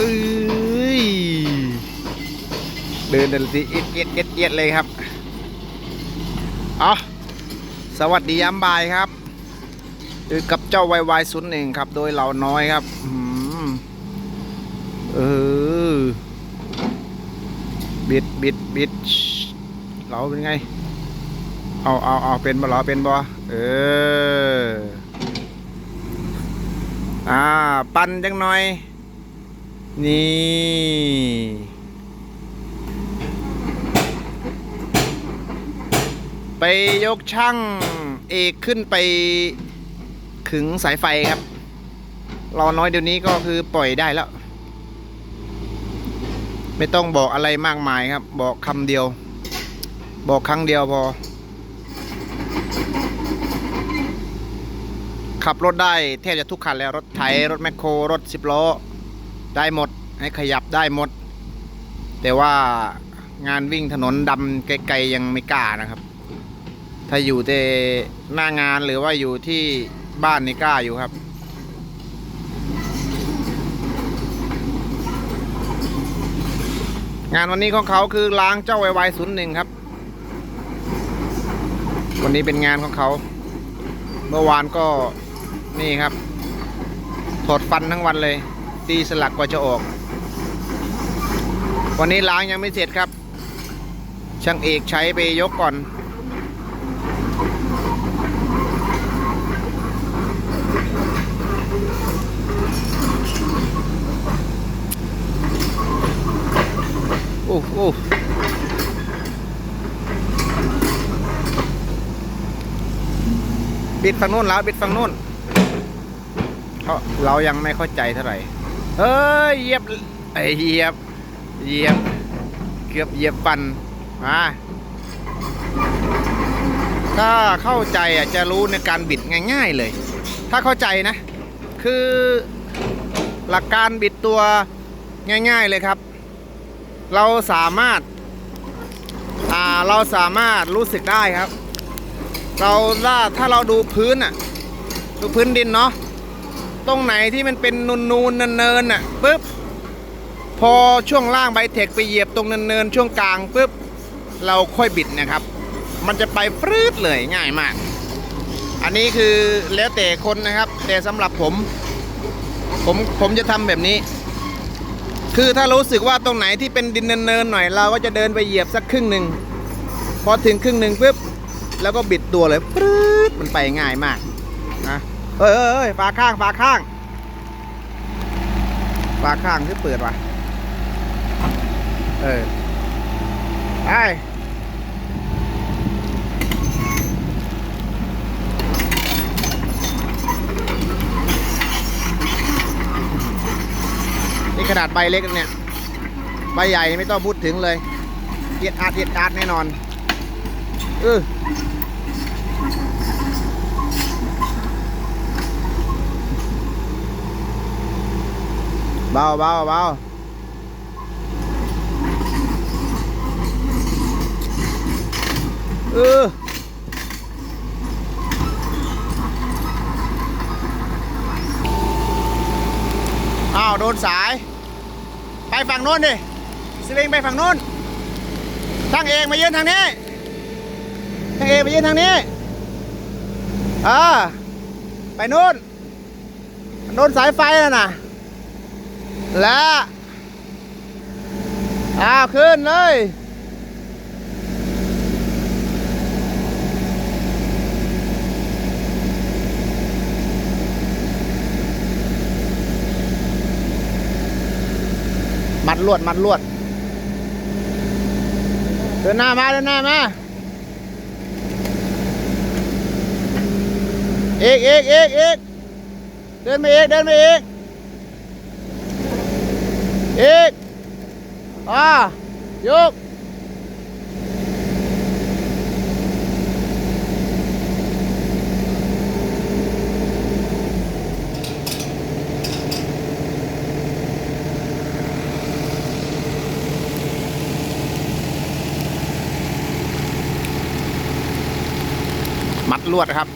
เอ้ยเดินเดินสิเอียดเอียดเอียดเอียดเลยครับเอาสวัสดียามบ่ายครับอยู่กับเจ้าวายวายศูนย์หนึ่งครับ โดยเราน้อยครับเออบิดบิดบิดเราเป็นไง เอาเอาเอาเป็นบ่หรอเป็นบ่เอออ่า ปั่นจังหน่อย นี่ ไปยกช่างเอกขึ้นไปขึงสายไฟครับ เราน้อยเดี๋ยวนี้ก็คือปล่อยได้แล้ว ไม่ต้องบอกอะไรมากมายครับ บอกคำเดียว บอกครั้งเดียวพอ ขับรถได้แทบจะทุกคันแล้วรถไถรถแมคโครรถสิบล้อ ได้หมดให้ขยับได้หมด แต่ว่างานวิ่งถนนดำไกลๆยังไม่กล้านะครับ ถ้าอยู่แต่หน้างานหรือว่าอยู่ที่บ้านนี่กล้าอยู่ครับ งานวันนี้ของเขาคือล้างเจ้าไวไวศูนย์หนึ่งครับ วันนี้เป็นงานของเขา เมื่อวานก็นี่ครับ ถอดฟันทั้งวันเลย ตีสลักกว่าจะออก วันนี้ล้างยังไม่เสร็จครับ ช่างเอกใช้ไปยกก่อน โอ้โอ้บิดฝั่งนู้นแล้วบิดฝั่งนู้นเพราะเรายังไม่เข้าใจเท่าไหร่ เฮ้ยเหยียบไอ้เหยียบเหยียบ เกือบเหยียบฟันมาถ้าเข้าใจอะจะรู้ในการบิดง่าย ๆเลย ถ้าเข้าใจนะ คือหลักการบิดตัวง่าย ๆเลยครับ เราสามารถอ่าเราสามารถรู้สึกได้ครับ เราถ้าถ้าเราดูพื้นอะ ดูพื้นดินเนาะ ตรงไหนที่มันเป็นนูนนูนๆเนินๆน่ะปุ๊บพอช่วงล่างไบเทคไปเหยียบตรงเนินๆช่วงกลางปุ๊บเราค่อยบิดนะครับ มันจะไปฟรืดเลยง่ายมาก อันนี้คือแล้วแต่คนนะครับ แต่สำหรับผม ผมผมจะทำแบบนี้ คือถ้ารู้สึกว่าตรงไหนที่เป็นดินเนินๆหน่อยเราก็จะเดินไปเหยียบสักครึ่งหนึ่งพอถึงครึ่งหนึ่งปุ๊บแล้วก็บิดตัวเลยปรื๊ดมันไปง่ายมากนะ เอ้ยเอ้ยเอ้ยฝาข้างฝาข้างฝาข้างที่เปิดวะเออไปนี่ขนาดใบเล็กเนี่ย ใบใหญ่ไม่ต้องพูดถึงเลยเอียดอาดเอียดอาดแน่นอนเออ เบาเบาเบาเอออ้าวโดนสาย ไปฝั่งโน้นดิสลิงไปฝั่งโน้นช่างเองมายืนทางนี้ช่างเองมายืนทางนี้อ่าไปโน้นโดนสายไฟแล้วนะ แล้วอ้าวขึ้นเลยมัดลวดมัดลวด เดินหน้ามาเดินหน้ามาเอกเอกเอกเอกเดินมาเอกเดินมาเอก อีกอ่ายกมัดลวดครับ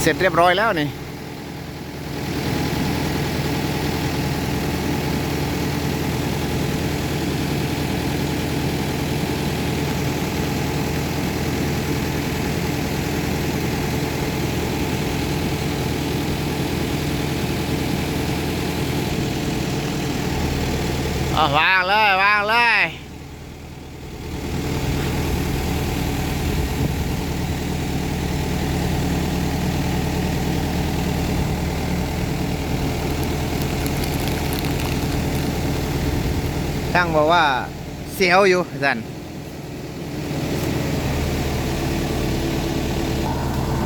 เสร็จเรียบร้อยแล้วนี่ วางเลยวางเลยช่างบอกว่าเสียวอยู่สัน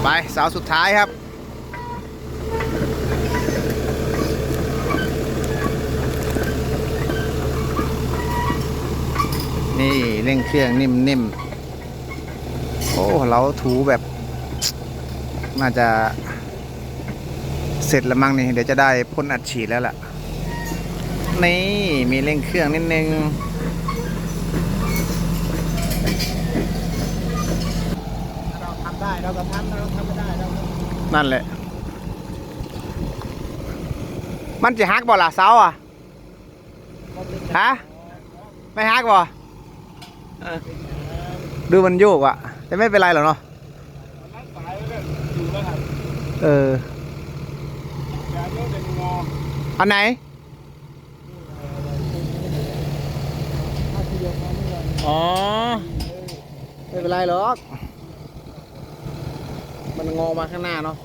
ไปเสาสุดท้ายครับ นี่เร่งเครื่องนิ่มๆ โอ้เราถูแบบ น่าจะเสร็จแล้วมั้งนี่ เดี๋ยวจะได้พ่นอัดฉีดแล้วล่ะ นี่มีเร่งเครื่องนิดนึงเราทำได้เราก็ทำเราทำไม่ได้เรานั่นแหละ มันจะฮักบ่ล่ะเสาอะ ฮะ ไม่ฮักบ่อ ดูมันโยกอะแต่ไม่เป็นไรหรอกเนาะเอออันไหนอมอ๋อ ไม่เป็นไรหรอก มันงอมาข้างหน้าเนาะ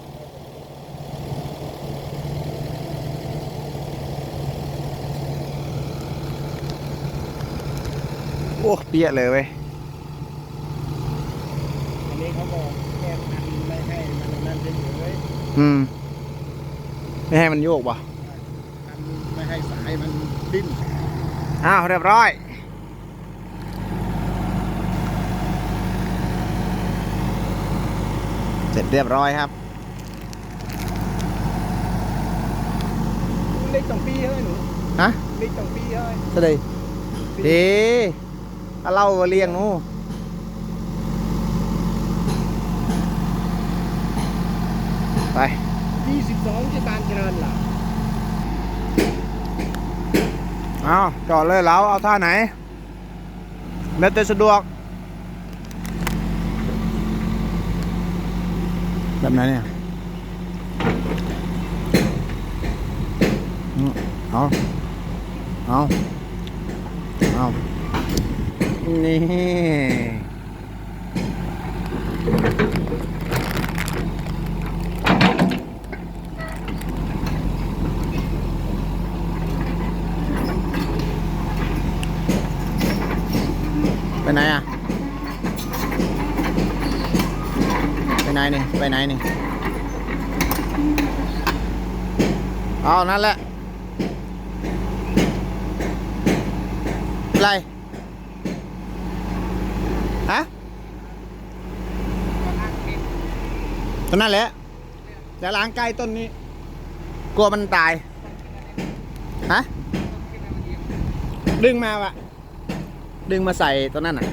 โอ้เปี้ยเลยเว้ยอันนี้เขาบอกแค่พันไม่ให้มันนั่นเฉยอืม ไม่ให้มันโยกป่ะๆพันไม่ให้สายมันดิ้นอ้าวเรียบร้อย เสร็จเรียบร้อยครับ เล็กสองปีเฮ้ยหนูฮะเล็กสองปีเฮ้ย สวัสดีดี เอาเหล่ามาเลี้ยงหนูไปยี่สิบสองที่บานเจริญล่ะเอาจอดเลยเราเอาท่าไหนแล้วแต่สะดวก แบบไหนเนี่ยอืมเอาเอาเอา นี่ไปไหนอะ ไปไหนนี่ ไปไหนนี่ เอานั่นแหละอะไร ฮะ ต้นนั่นแหละจะล้างใกล้ต้นนี้ กลัวมันตาย ฮะ ดึงมาวะดึงมาใส่ตัวนั่นอะ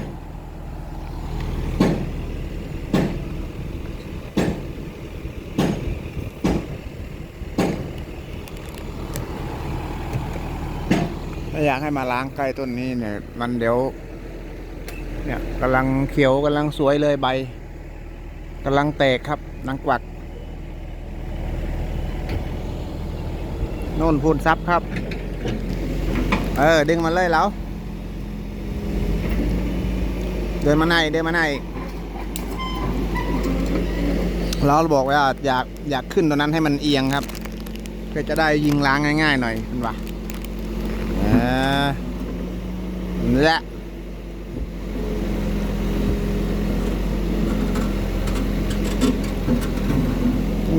ถ้าอยากให้มาล้างใกล้ต้นนี้เนี่ย มันเดี๋ยว เนี่ยกำลังเขียวกำลังสวยเลยใบกำลังแตกครับ นังกวักโน่นพูนซับครับ เออ ดึงมันเลยแล้ว เดินมาในเดินมาในเราบอกว่าอยากอยากขึ้นตัวนั้นให้มันเอียงครับ เพื่อจะได้ยิงล้างง่ายๆหน่อยคุณวะเออนี่และ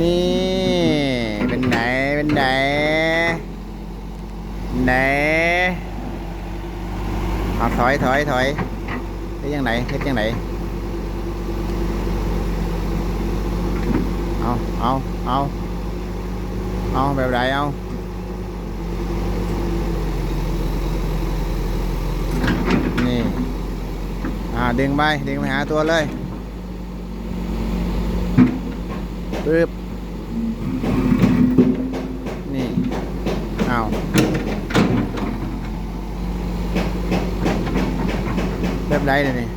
นี่เป็นไหนเป็นไหนไหนเอาถอยถอยถอยเฮ็ดยังไงเฮ็ดยังไงเอาเอาเอาเอาแบบไหนเอานี่อ่าดึงไปดึงไปหาตัวเลยปึ๊บ อ้าวแบบไรเลยนี่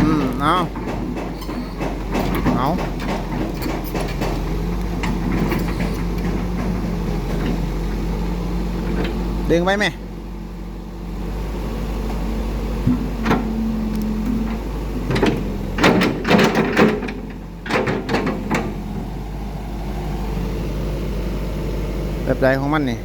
อืมเอาเอาดึงไปไหม ใดของมันนี่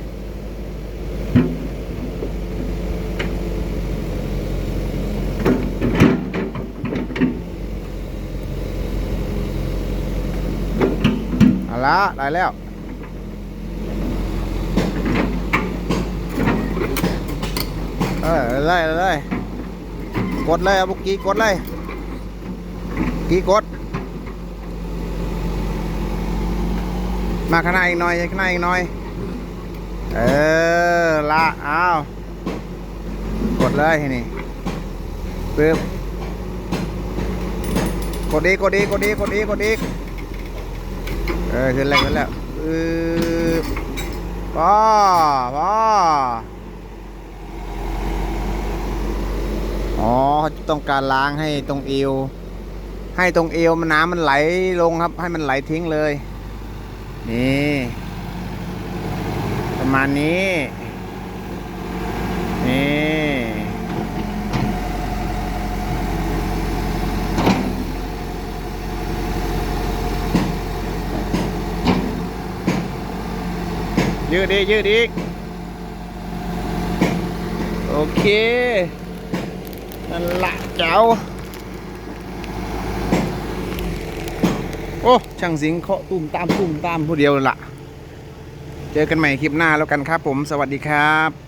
เอาละได้แล้วเออเลยเลยกดเลยเอาบุกี้กดเลยกี้กด มาข้างหน้าอีกหน่อยข้างหน้าอีกหน่อย เออละเอากดเลยทีนี่ปึ๊บกดอีกกดอีกกดอีกกดอีกกดอีกเออขึ้นแล้วขึ้นแล้วอือพ่อพ่ออ๋อเขาต้องการล้างให้ตรงเอวให้ตรงเอวมันน้ำมันไหลลงครับ ให้มันไหลทิ้งเลย นี่ มาณนี้ นี่ ยืดอีกยืดอีก โอเคนั่นละเจ้า โอ้ ช่างสิงเคาะตุ่มตามตุ่มตามผู้เดียวละ เจอกันใหม่คลิปหน้าแล้วกันครับผม สวัสดีครับ